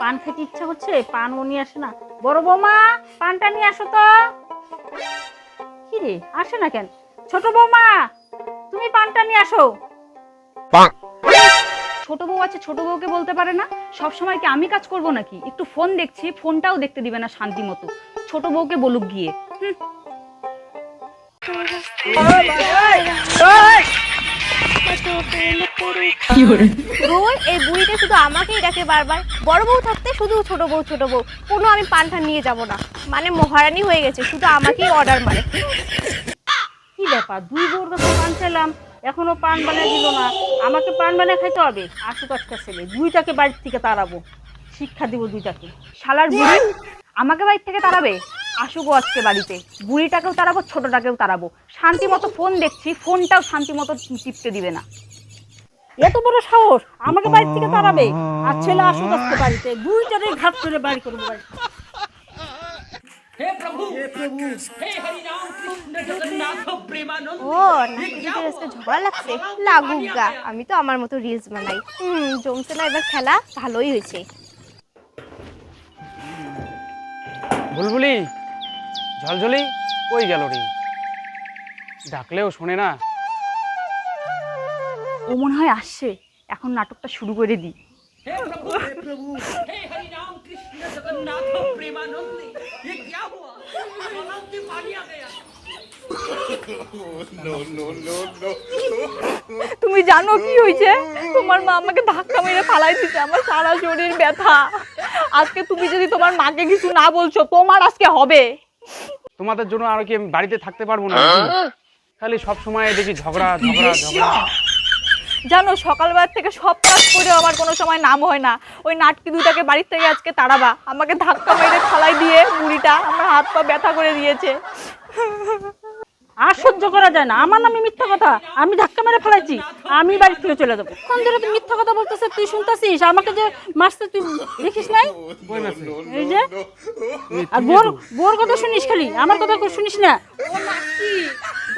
পান খেতে ইচ্ছা হচ্ছে পানও নিয়ে আসে না। বড় বৌমা পানটা নিয়ে আসো তো। কি রে আসে না কেন? ছোট বৌমা তুমি পানটা নিয়ে আসো। ছোট বউ আছে ছোট বউকে বলতে পারে না। সব সময় কি আমি কাজ করব নাকি? একটু ফোন দেখছি ফোনটাও দেখতে দিবে না শান্তি মতো। ছোট বউকে বলুক গিয়ে হুম। এই বুড়িটা শুধু আমাকেই ডাকে বারবার। বড় বউ থাকতে শুধু ছোট বউ ছোট বউ। কোনো আমি পানটা নিয়ে যাব না। মানে মহারানী হয়ে গেছে, শুধু আমাকেই অর্ডার মারে। কি ব্যাপার? দুই বউর কাছে পান চাইলাম এখনও পান বানিয়ে দিল না। আমাকে পান বানিয়ে খাইতে হবে? আশু কাজটা ছেলে। দুইটাকে বাড়ির থেকে তাড়াবো। শিক্ষা দিব দুইটাকে। শালার বুড়ি, আমাকে বাড়ি থেকে তাড়াবে? আসুকো আজকে বাড়িতে। বুড়িটাকেও তাড়াবো ছোটটাকেও তাড়াবো। শান্তি মতো ফোন দেখছি ফোনটাও শান্তি মতো টিপতে দিবে না। এত বড় সাহস আমাকে বাড়ি থেকে তাড়াবে? আর ছেলে আসুক আজকে বাড়িতে দুইটারে ঘাট করে বাড়ি করব বাড়ি ও নাকি আজকে ঝগড়া লাগছে। লাগুক গা আমি তো আমার মতো রিলস বানাই। হুম জমছে না এবার খেলা ভালোই হয়েছে। বুলবুলি ঝলঝলি কই গেল রে? ডাকলেও শোনে না। ও মনে হয় আসছে। এখন নাটকটা শুরু করে দিই। তুমি জানো কি হয়েছে তোমার মা আমাকে ধাক্কা মেরে ফালাই দিচ্ছে আমার সারা শরীর ব্যথা। আজকে তুমি যদি তোমার মাকে কিছু না বলছো তোমার আজকে হবে। তোমাদের জন্য আর কি আমি বাড়িতে থাকতে পারব না। খালি সব সময় দেখি ঝগড়া ঝগড়া ঝগড়া। জানো সকালবেলা থেকে সব কাজ করে আমার কোনো সময় নাম হয় না। ওই নাটকি দুটাকে বাড়ির থেকে আজকে তাড়াবা। আমাকে ধাক্কা মেরে খালাই দিয়ে মুড়িটা আমার হাত পা ব্যথা করে দিয়েছে। আর সহ্য করা যায় না। আমার নামে মিথ্যা কথা। আমি ধাক্কা মেরে ফেলাইছি। আমি বাড়ি থেকে চলে যাব। কোন ধরে তুই মিথ্যা কথা বলতেছে? তুই শুনতেছিস? আমাকে যে মারতে তুই দেখিস নাই? এই যে। আর বোর বোর কথা শুনিস খালি? আমার কথা শুনিস না?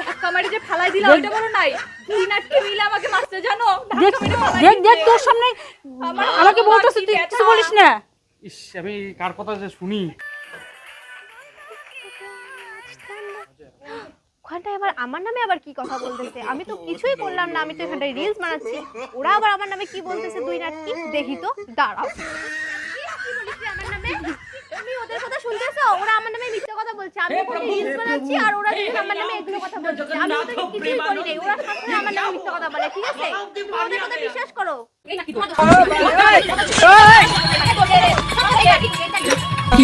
ধাক্কা মেরে যে ফালাই দিলা ওইটা বলো নাই? দুই নাটকি মিলে আমাকে মারতে জানো? দেখ ধাক্কা মেরে ফালাই দেখ দেখ তোর সামনে আমাকে বলতেছে তুই কিছু বলিস না? ইস আমি কার কথা যে শুনি? ওখানটায় আবার আমার নামে আবার কি কথা বলতেছে আমি তো কিছুই করলাম না আমি তো এখানটায় রিলস বানাচ্ছি ওরা আবার আমার নামে কি বলতেছে দুই নাটকি দেখি তো দাঁড়াও কি বলিস আমার নামে? তুমি ওদের কথা শুনতেছো ওরা আমার নামে মিথ্যা কথা বলছে আমি রিলস বানাচ্ছি আর ওরা আমার নামে এগুলো কথা বলছে আমি ওদের কিছুই করি নাই ওরা সবসময় আমার নামে মিথ্যা কথা বলে ঠিক আছে তুমি ওদের কথা বিশ্বাস করো কি